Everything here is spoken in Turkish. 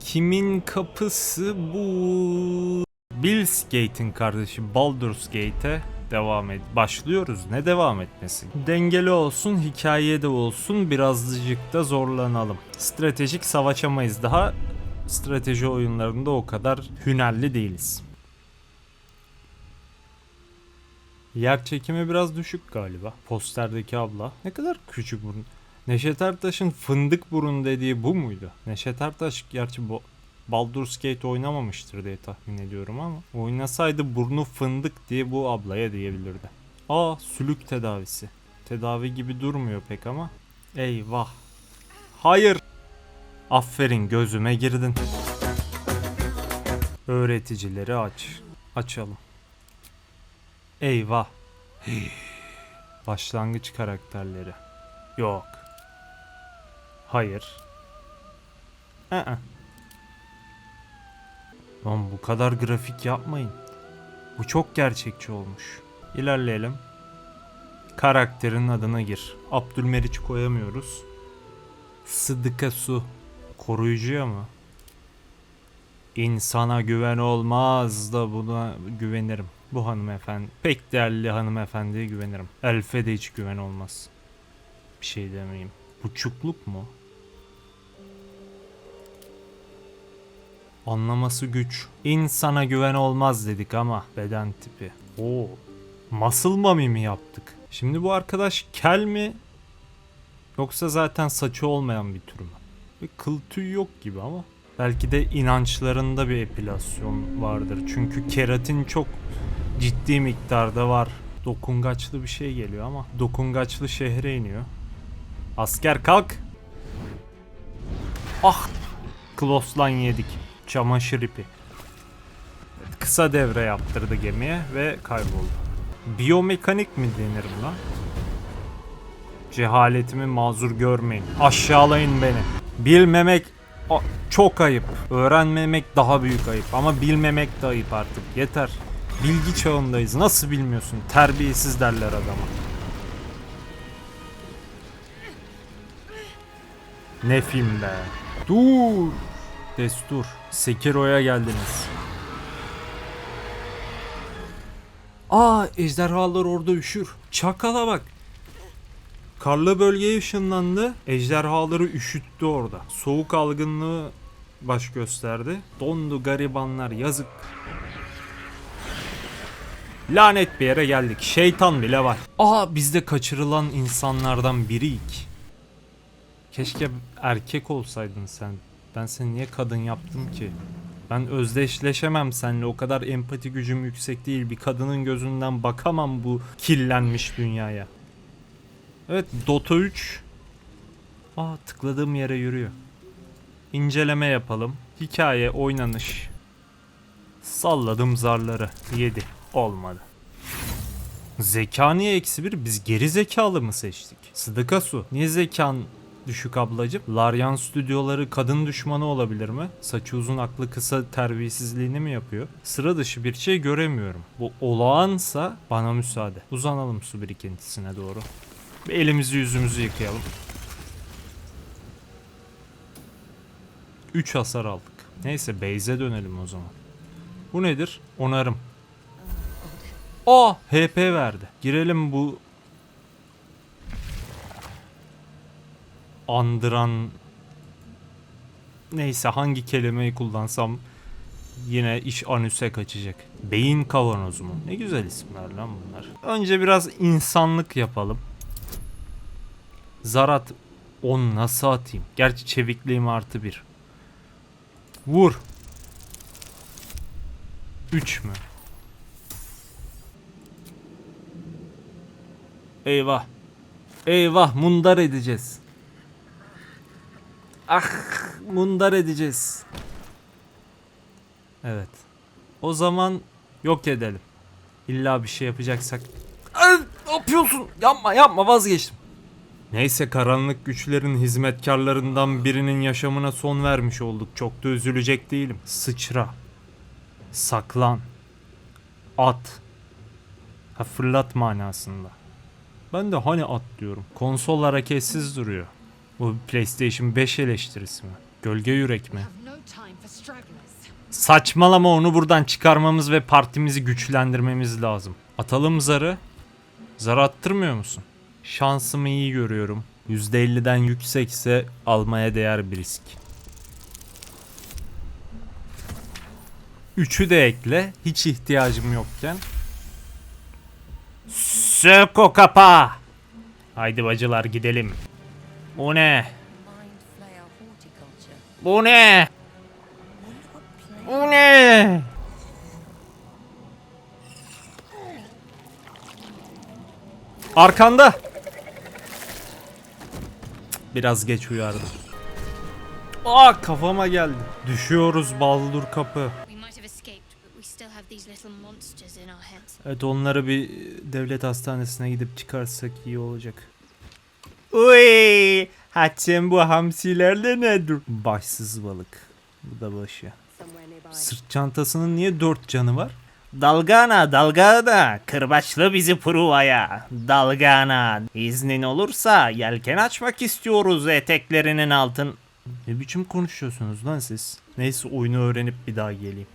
Kimin kapısı bu? Bill's Gate'in kardeşi Baldur's Gate'e devam et. Başlıyoruz. Ne devam etmesi? Dengeli olsun, hikayede olsun, birazcık da zorlanalım. Stratejik savaşamayız daha. Strateji oyunlarında o kadar hünerli değiliz. Yer çekimi biraz düşük galiba. Posterdeki abla. Ne kadar küçük burun. Neşet Ertaş'ın fındık burun dediği bu muydu? Neşet Ertaş gerçi bu Baldur's Gate oynamamıştır diye tahmin ediyorum ama oynasaydı burnu fındık diye bu ablaya diyebilirdi. Aa sülük tedavisi. Tedavi gibi durmuyor pek ama. Eyvah. Hayır. Aferin gözüme girdin. Öğreticileri aç. Açalım. Eyvah. Başlangıç karakterleri. Yok. Hayır. Aa. Lan bu kadar grafik yapmayın. Bu çok gerçekçi olmuş. İlerleyelim. Karakterin adına gir. Abdülmeriç koyamıyoruz. Sıdıka su. Koruyucuya mı? İnsana güven olmaz da buna güvenirim. Bu hanımefendi, pek değerli hanımefendiye güvenirim. Elfe de hiç güven olmaz. Bir şey demeyeyim. Buçukluk mu? Anlaması güç. İnsana güven olmaz dedik ama beden tipi. Oo. Muscle mami mi yaptık? Şimdi bu arkadaş kel mi? Yoksa zaten saçı olmayan bir tür mü? Bir kıl tüy yok gibi ama. Belki de inançlarında bir epilasyon vardır. Çünkü keratin çok ciddi miktarda var. Dokungaçlı bir şey geliyor ama dokungaçlı şehre iniyor. Asker kalk. Ah! Kloslan yedik. Çamaşır ipi. Kısa devre yaptırdı gemiye ve kayboldu. Biyomekanik mi denir buna? Cehaletimi mazur görmeyin. Aşağılayın beni. Bilmemek çok ayıp. Öğrenmemek daha büyük ayıp. Ama bilmemek de ayıp artık. Yeter. Bilgi çağındayız. Nasıl bilmiyorsun? Terbiyesiz derler adama. Ne film be. Dur. Destur. Sekiro'ya geldiniz. Aa ejderhalar orada üşür. Çakala bak. Karlı bölgeye ışınlandı. Ejderhaları üşüttü orada. Soğuk algınlığı baş gösterdi. Dondu garibanlar yazık. Lanet bir yere geldik. Şeytan bile var. Aa biz de kaçırılan insanlardan biriyik. Keşke erkek olsaydın sen. Ben seni niye kadın yaptım ki? Ben özdeşleşemem seninle. O kadar empati gücüm yüksek değil. Bir kadının gözünden bakamam bu kirlenmiş dünyaya. Evet Dota 3. Aa tıkladığım yere yürüyor. İnceleme yapalım. Hikaye, oynanış. Salladım zarları. 7. Olmadı. Zeka eksi bir? Biz geri zekalı mı seçtik? Sıdıka su. Niye zekan düşük ablacım? Laryan stüdyoları kadın düşmanı olabilir mi? Saçı uzun aklı kısa terbiyesizliğini mi yapıyor? Sıra dışı bir şey göremiyorum. Bu olağansa bana müsaade. Uzanalım su birikintisine doğru. Bir elimizi yüzümüzü yıkayalım. 3 hasar aldık. Neyse base'e dönelim o zaman. Bu nedir? Onarım. Aa HP verdi. Girelim bu andıran neyse hangi kelimeyi kullansam yine iş anüse kaçacak. Beyin kavanozu mu? Ne güzel isimler lan bunlar. Önce biraz insanlık yapalım. Zarat 10 nasıl atayım? Gerçi çevikliğim artı 1. Vur. 3 mü? Eyvah. Eyvah mundar edeceğiz. Ah mundar edeceğiz. Evet. O zaman yok edelim. İlla bir şey yapacaksak. Ay, ne yapıyorsun? Yapma yapma vazgeçtim. Neyse karanlık güçlerin hizmetkarlarından birinin yaşamına son vermiş olduk. Çok da üzülecek değilim. Sıçra. Saklan. At. Ha fırlat manasında. Ben de hani at diyorum. Konsol hareketsiz duruyor. Bu PlayStation 5 eleştirisi mi? Gölge yürek mi? Saçmalama onu buradan çıkarmamız ve partimizi güçlendirmemiz lazım. Atalım zarı. Zar attırmıyor musun? Şansımı iyi görüyorum. %50'den yüksekse almaya değer bir risk. Üçü de ekle. Hiç ihtiyacım yokken. Sök o kapağı. Haydi bacılar gidelim. Bu ne? Bu ne? Bu ne? Arkanda. Biraz geç uyardım. Aa kafama geldi. Düşüyoruz baldur kapı. Evet onları bir devlet hastanesine gidip çıkarsak iyi olacak. Uy! Haçem bu hamsilerle nedir? Başsız balık. Bu da başı. Sırt çantasının niye dört canı var? Dalgana dalgana kırbaçlı bizi Pruva'ya. Dalgana iznin olursa yelken açmak istiyoruz eteklerinin altın. Ne biçim konuşuyorsunuz lan siz? Neyse oyunu öğrenip bir daha geleyim.